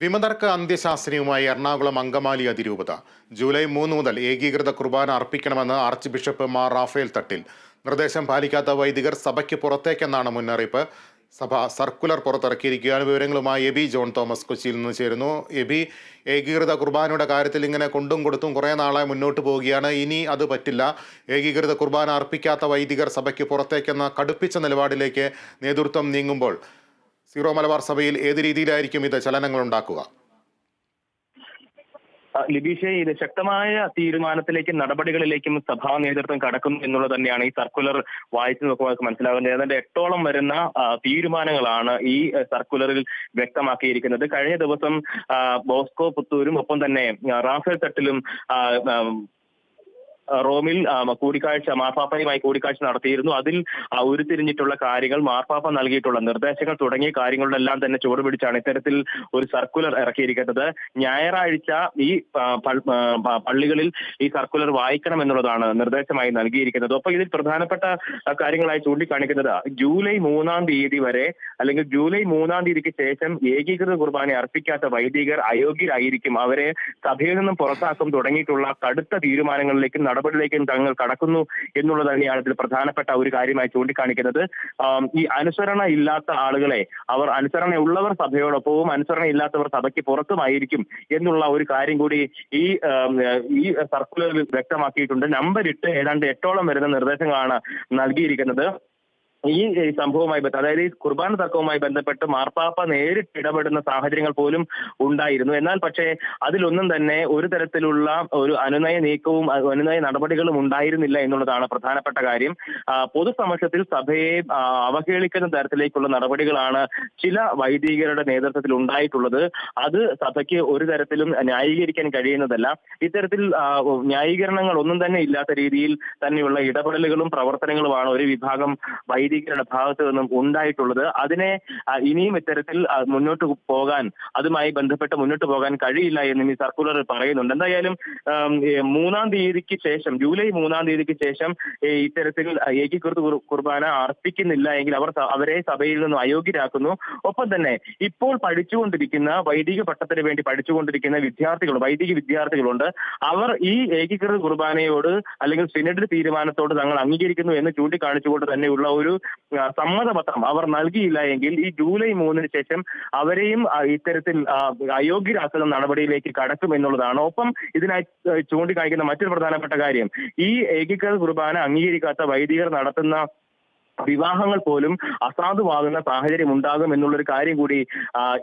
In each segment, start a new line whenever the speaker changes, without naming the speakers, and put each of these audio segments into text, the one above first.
വിമതർക്ക് അന്ത്യശാസനയുമായി എറണാകുളം അങ്കമാലി അതിരൂപത. ജൂലൈ മൂന്ന് മുതൽ ഏകീകൃത കുർബാന അർപ്പിക്കണമെന്ന് archbishop Mar Rafale Thattil. നിർദ്ദേശം പാലിക്കാത്ത വൈദികർ സഭയ്ക്ക് പുറത്തേക്കെന്നാണ് മുന്നറിയിപ്പ്. സഭ സർക്കുലർ പുറത്തിറക്കിയിരിക്കുകയാണ്. വിവരങ്ങളുമായി എബി ജോൺ തോമസ് കൊച്ചിയിൽ നിന്ന് ചേരുന്നു. എബി ഏകീകൃത കുർബാനയുടെ കാര്യത്തിൽ ഇങ്ങനെ കൊണ്ടും കൊടുത്തും കുറേ നാളായി മുന്നോട്ട് പോവുകയാണ്. ഇനി അത് പറ്റില്ല. ഏകീകൃത കുർബാന അർപ്പിക്കാത്ത വൈദികർ സഭയ്ക്ക് പുറത്തേക്കെന്ന കടുപ്പിച്ച നിലപാടിലേക്ക് നേതൃത്വം നീങ്ങുമ്പോൾ സീറോ മലബാർ സഭയിൽ ഏത് രീതിയിലായിരിക്കും ഇത് ചലനങ്ങൾ ഉണ്ടാക്കുക
ലിബീഷെ ഇത് ശക്തമായ തീരുമാനത്തിലേക്കും നടപടികളിലേക്കും സഭാ നേതൃത്വം കടക്കും എന്നുള്ളത് തന്നെയാണ് ഈ സർക്കുലർ വായിച്ചു നോക്കുമ്പോൾ മനസ്സിലാകുന്നത്. ഏതാണ്ട് എട്ടോളം വരുന്ന തീരുമാനങ്ങളാണ് ഈ സർക്കുലറിൽ വ്യക്തമാക്കിയിരിക്കുന്നത്. കഴിഞ്ഞ ദിവസം ബോസ്കോ പുത്തൂരും ഒപ്പം തന്നെ റാഫേൽ തട്ടിലും റോമിൽ കൂടിക്കാഴ്ച മാർപ്പാപ്പയുമായി കൂടിക്കാഴ്ച നടത്തിയിരുന്നു. അതിൽ ഉരുത്തിരിഞ്ഞിട്ടുള്ള കാര്യങ്ങൾ മാർപ്പാപ്പ നൽകിയിട്ടുള്ള നിർദ്ദേശങ്ങൾ തുടങ്ങിയ കാര്യങ്ങളിലെല്ലാം തന്നെ ചുവടുപിടിച്ചാണ് ഇത്തരത്തിൽ ഒരു സർക്കുലർ ഇറക്കിയിരിക്കുന്നത് ഞായറാഴ്ച ഈ പള്ളികളിൽ ഈ സർക്കുലർ വായിക്കണം എന്നുള്ളതാണ് നിർദ്ദേശമായി നൽകിയിരിക്കുന്നത്. അപ്പൊ ഇതിൽ പ്രധാനപ്പെട്ട കാര്യങ്ങളായി ചൂണ്ടിക്കാണിക്കുന്നത് ജൂലൈ മൂന്നാം തീയതി വരെ അല്ലെങ്കിൽ ജൂലൈ മൂന്നാം തീയതിക്ക് ശേഷം ഏകീകൃത കുർബാന അർപ്പിക്കാത്ത വൈദികർ അയോഗ്യരായിരിക്കും. അവരെ സഭയിൽ നിന്നും പുറത്താക്കും തുടങ്ങിയിട്ടുള്ള കടുത്ത തീരുമാനങ്ങളിലേക്കും നടപടിയിലേക്കും തങ്ങൾ കടക്കുന്നു എന്നുള്ളത് തന്നെയാണ് ഇതിൽ പ്രധാനപ്പെട്ട ഒരു കാര്യമായി ചൂണ്ടിക്കാണിക്കുന്നത്. ഈ അനുസരണ ഇല്ലാത്ത ആളുകളെ അവർ അനുസരണ ഉള്ളവർ സഭയോടൊപ്പവും അനുസരണ ഇല്ലാത്തവർ സഭയ്ക്ക് പുറത്തുമായിരിക്കും എന്നുള്ള ഒരു കാര്യം കൂടി ഈ ഈ സർക്കുലറിൽ വ്യക്തമാക്കിയിട്ടുണ്ട്. നമ്പർ ഇട്ട് ഏതാണ്ട് എട്ടോളം വരുന്ന നിർദ്ദേശങ്ങളാണ് നൽകിയിരിക്കുന്നത്. ഈ സംഭവവുമായി അതായത് ഈ കുർബാന തർക്കവുമായി ബന്ധപ്പെട്ട് മാർപ്പാപ്പ നേരിട്ട് ഇടപെടുന്ന സാഹചര്യങ്ങൾ പോലും ഉണ്ടായിരുന്നു. എന്നാൽ പക്ഷേ അതിലൊന്നും തന്നെ ഒരു തരത്തിലുള്ള ഒരു അനുനയ നീക്കവും അനുനയ നടപടികളും ഉണ്ടായിരുന്നില്ല എന്നുള്ളതാണ് പ്രധാനപ്പെട്ട കാര്യം. പൊതുസമക്ഷത്തിൽ സഭയെ അവഹേളിക്കുന്ന തരത്തിലേക്കുള്ള നടപടികളാണ് ചില വൈദികരുടെ നേതൃത്വത്തിൽ ഉണ്ടായിട്ടുള്ളത്. അത് സഭയ്ക്ക് ഒരു തരത്തിലും ന്യായീകരിക്കാൻ കഴിയുന്നതല്ല. ഇത്തരത്തിൽ ന്യായീകരണങ്ങൾ ഒന്നും തന്നെ ഇല്ലാത്ത രീതിയിൽ തന്നെയുള്ള ഇടപെടലുകളും പ്രവർത്തനങ്ങളുമാണ് ഒരു വിഭാഗം വൈദികരുടെ ഭാഗത്ത് നിന്നും ഉണ്ടായിട്ടുള്ളത്. അതിനെ ഇനിയും ഇത്തരത്തിൽ മുന്നോട്ട് പോകാൻ അതുമായി ബന്ധപ്പെട്ട് മുന്നോട്ട് പോകാൻ കഴിയില്ല എന്നും ഈ സർക്കുലർ പറയുന്നുണ്ട്. എന്തായാലും മൂന്നാം തീയതിക്ക് ശേഷം ജൂലൈ മൂന്നാം തീയതിക്ക് ശേഷം ഇത്തരത്തിൽ ഏകീകൃത കുർ- കുർബാന അർപ്പിക്കുന്നില്ല എങ്കിൽ അവർ അവരെ സഭയിൽ നിന്നും അയോഗ്യരാക്കുന്നു. ഒപ്പം തന്നെ ഇപ്പോൾ പഠിച്ചുകൊണ്ടിരിക്കുന്ന വൈദിക പട്ടത്തിന് വേണ്ടി പഠിച്ചുകൊണ്ടിരിക്കുന്ന വിദ്യാർത്ഥികൾ വൈദിക വിദ്യാർത്ഥികളുണ്ട്. അവർ ഈ ഏകീകൃത കുർബാനയോട് അല്ലെങ്കിൽ സിനഡ് തീരുമാനത്തോട് തങ്ങൾ അംഗീകരിക്കുന്നു എന്ന് ചൂണ്ടിക്കാണിച്ചുകൊണ്ട് തന്നെയുള്ള ഒരു സമ്മതപത്രം അവർ നൽകിയില്ല എങ്കിൽ ഈ ജൂലൈ മൂന്നിന് ശേഷം അവരെയും ഇത്തരത്തിൽ അയോഗ്യരാക്കുന്ന നടപടിയിലേക്ക് കടക്കും എന്നുള്ളതാണ്. ഒപ്പം ഇതിനായി ചൂണ്ടിക്കാണിക്കുന്ന മറ്റൊരു പ്രധാനപ്പെട്ട കാര്യം. ഈ ഏകീകൃത കുർബാന അംഗീകരിക്കാത്ത വൈദികർ നടത്തുന്ന വിവാഹങ്ങൾ പോലും അസാധുവാകുന്ന സാഹചര്യം ഉണ്ടാകും എന്നുള്ളൊരു കാര്യം കൂടി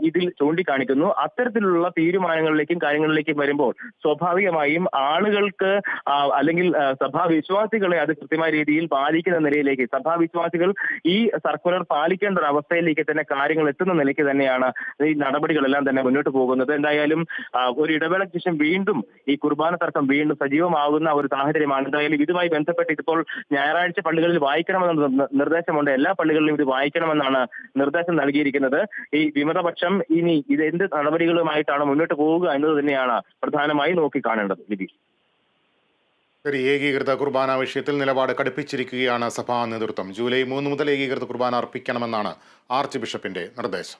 ഇതിൽ ചൂണ്ടിക്കാണിക്കുന്നു. അത്തരത്തിലുള്ള തീരുമാനങ്ങളിലേക്കും കാര്യങ്ങളിലേക്കും വരുമ്പോൾ സ്വാഭാവികമായും ആളുകൾക്ക് അല്ലെങ്കിൽ സഭാവിശ്വാസികളെ അത് കൃത്യമായ രീതിയിൽ പാലിക്കുന്ന നിലയിലേക്ക് സഭാവിശ്വാസികൾ ഈ സർക്കുലർ പാലിക്കേണ്ട ഒരു അവസ്ഥയിലേക്ക് തന്നെ കാര്യങ്ങൾ എത്തുന്ന നിലയ്ക്ക് തന്നെയാണ് ഈ നടപടികളെല്ലാം തന്നെ മുന്നോട്ട് പോകുന്നത്. എന്തായാലും ഒരു ഇടവേളയ്ക്ക് ശേഷം വീണ്ടും ഈ കുർബാന തർക്കം വീണ്ടും സജീവമാകുന്ന ഒരു സാഹചര്യമാണ്. എന്തായാലും ഇതുമായി ബന്ധപ്പെട്ട് ഇതിപ്പോൾ ഞായറാഴ്ച പള്ളികളിൽ വായിക്കണമെന്ന നിർദ്ദേശമുണ്ട്. എല്ലാ പള്ളികളിലും ഇത് വായിക്കണമെന്നാണ് നിർദ്ദേശം നൽകിയിരിക്കുന്നത്. ഈ വിമതപക്ഷം ഇനി ഇത് എന്ത് നടപടികളുമായിട്ടാണ് മുന്നോട്ട് പോവുക എന്നത് തന്നെയാണ് പ്രധാനമായി നോക്കിക്കാണേണ്ടത്. വിധി.
ശരി ഏകീകൃത കുർബാന വിഷയത്തിൽ നിലപാട് കടുപ്പിച്ചിരിക്കുകയാണ് സഭാ നേതൃത്വം. ജൂലൈ മൂന്ന് മുതൽ ഏകീകൃത കുർബാന അർപ്പിക്കണമെന്നാണ് ആർച്ച് ബിഷപ്പിന്റെ നിർദ്ദേശം.